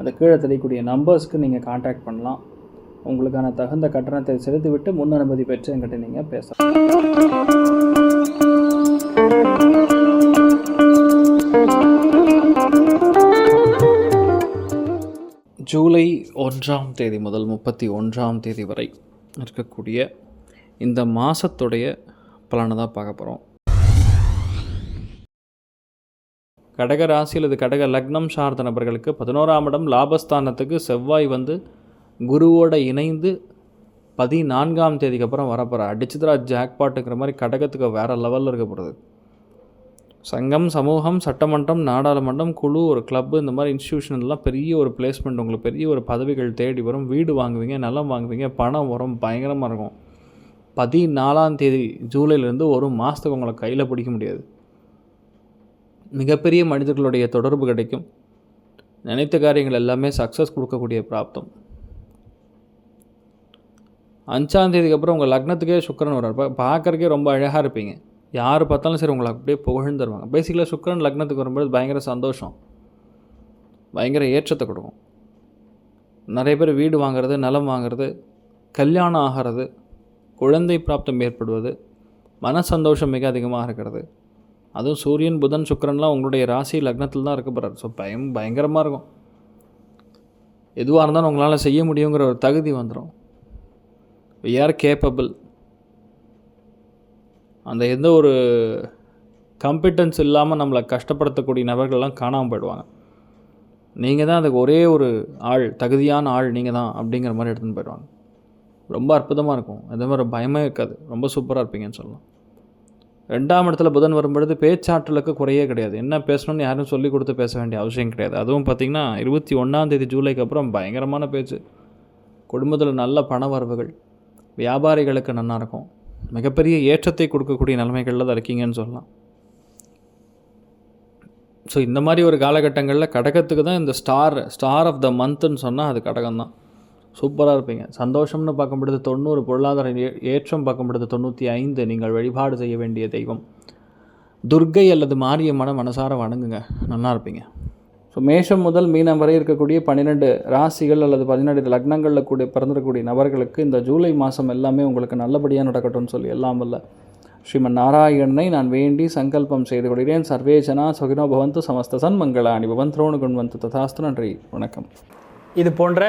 அந்த கீழே தெரியக்கூடிய நம்பர்ஸ்க்கு நீங்கள் காண்டாக்ட் பண்ணலாம். உங்களுக்கான தகுந்த கட்டணத்தை செலுத்திவிட்டு முன் அனுமதி பெற்று என்கிட்ட நீங்கள் பேசலாம். ஜூலை ஒன்றாம் தேதி முதல் முப்பத்தி ஒன்றாம் தேதி வரை இருக்கக்கூடிய இந்த மாதத்துடைய பலனை தான் பார்க்க போகிறோம் கடக ராசி அல்லது கடக லக்னம் சார்ந்த நபர்களுக்கு பதினோராம் இடம் லாபஸ்தானத்துக்கு செவ்வாய் வந்து குருவோட இணைந்து பதினான்காம் தேதிக்கு அப்புறம் வரப்போகிற அடிச்சுதரா ஜாக்பாட்டுங்கிற மாதிரி கடகத்துக்கு வேறு லெவலில் இருக்க போகிறது சங்கம் சமூகம் சட்டமன்றம் நாடாளுமன்றம் குழு ஒரு கிளப்பு இந்த மாதிரி இன்ஸ்டியூஷன்லாம் பெரிய ஒரு பிளேஸ்மெண்ட் உங்களுக்கு பெரிய ஒரு பதவிகள் தேடி வரும். வீடு வாங்குவீங்க நிலம் வாங்குவீங்க பணம் வரும் பயங்கரமாக இருக்கும். பதினாலாம் தேதி ஜூலைலேருந்து ஒரு மாதத்துக்கு உங்களை கையில் பிடிக்க முடியாது. மிகப்பெரிய மனிதர்களுடைய தொடர்பு கிடைக்கும். நினைத்த காரியங்கள் எல்லாமே சக்ஸஸ் கொடுக்கக்கூடிய பிராப்தம். அஞ்சாம்தேதிக்கு அப்புறம் உங்கள் லக்னத்துக்கே சுக்கரன் வர்றார். பார்க்கறக்கே பார்க்குறக்கே ரொம்ப அழகாக இருப்பீங்க. யார் பார்த்தாலும் சரி உங்களை அப்படியே புகழ்ந்துருவாங்க பேசிக்கலாக சுக்கரன் லக்னத்துக்கு வரும்போது பயங்கர சந்தோஷம். பயங்கர ஏற்றத்தை கொடுக்கும். நிறைய பேர் வீடு வாங்குறது நிலம் வாங்குறது கல்யாணம் ஆகிறது குழந்தை பிராப்தம் ஏற்படுவது மன சந்தோஷம் மிக அதிகமாக இருக்கிறது. அதுவும் சூரியன் புதன் சுக்கரன்லாம் உங்களுடைய ராசி லக்னத்தில் தான் இருக்க போகிறார் ஸோ பயம் பயங்கரமாக இருக்கும். எதுவாக இருந்தாலும் உங்களால் செய்ய முடியுங்கிற ஒரு தகுதி வந்துடும் வி ஆர் கேப்பபிள் அந்த எந்த ஒரு கம்பிட்டன்ஸ் இல்லாமல் நம்மளை கஷ்டப்படுத்தக்கூடிய நபர்கள்லாம் காணாமல் போயிடுவாங்க. நீங்கள் தான் அதுக்கு ஒரே ஒரு ஆள் தகுதியான ஆள் நீங்கள் தான் அப்படிங்கிற மாதிரி எடுத்துன்னு போயிடுவாங்க. ரொம்ப அற்புதமாக இருக்கும். அதே மாதிரி பயமே இருக்காது. ரொம்ப சூப்பராக இருப்பீங்கன்னு சொல்லலாம். ரெண்டாம் இடத்துல புதன் வரும்பொழுது பேச்சாற்றலுக்கு குறையே கிடையாது. என்ன பேசணும்னு யாரும் சொல்லி கொடுத்து பேச வேண்டிய அவசியம் கிடையாது. அதுவும் பார்த்திங்கன்னா இருபத்தி ஒன்றாந்தேதி ஜூலைக்கு அப்புறம் பயங்கரமான பேச்சு. குடும்பத்தில் நல்ல பண வரவுகள். வியாபாரிகளுக்கு நல்லாயிருக்கும் மிகப்பெரிய ஏற்றத்தை கொடுக்கக்கூடிய நிலைமைகளில் தான் இருக்கீங்கன்னு சொல்லலாம். ஸோ இந்த மாதிரி ஒரு காலகட்டங்களில் கடகத்துக்கு தான் இந்த ஸ்டார் ஸ்டார் ஆஃப் த மந்த்துன்னு சொன்னால் அது கடகம் தான் சூப்பராக இருப்பீங்க. சந்தோஷம்னு பார்க்கும்பொழுது தொண்ணூறு பொருளாதார ஏற்றம் பார்க்கும்பொழுது தொண்ணூற்றி ஐந்து நீங்கள் வழிபாடு செய்ய வேண்டிய தெய்வம். துர்க்கை அல்லது மாரியம்மனை மனசார வணங்குங்க. நல்லா இருப்பீங்க. ஸோ மேஷம் முதல் மீனம் வரை இருக்கக்கூடிய பன்னிரெண்டு ராசிகள் அல்லது பதினெட்டு லக்னங்களில் கூடிய பிறந்திருக்கக்கூடிய நபர்களுக்கு இந்த ஜூலை மாதம் எல்லாமே உங்களுக்கு நல்லபடியாக நடக்கட்டும்னு சொல்லி எல்லாம் வல்ல. ஸ்ரீமன் நாராயணனை நான் வேண்டி சங்கல்பம் செய்து கொள்கிறேன். சர்வேஜனா சுகினோ பவந்து சமஸ்த சன்மங்களாணி பவந்த்ரோணு குண்வந்து ததாஸ்து. நன்றி. வணக்கம். இது போன்ற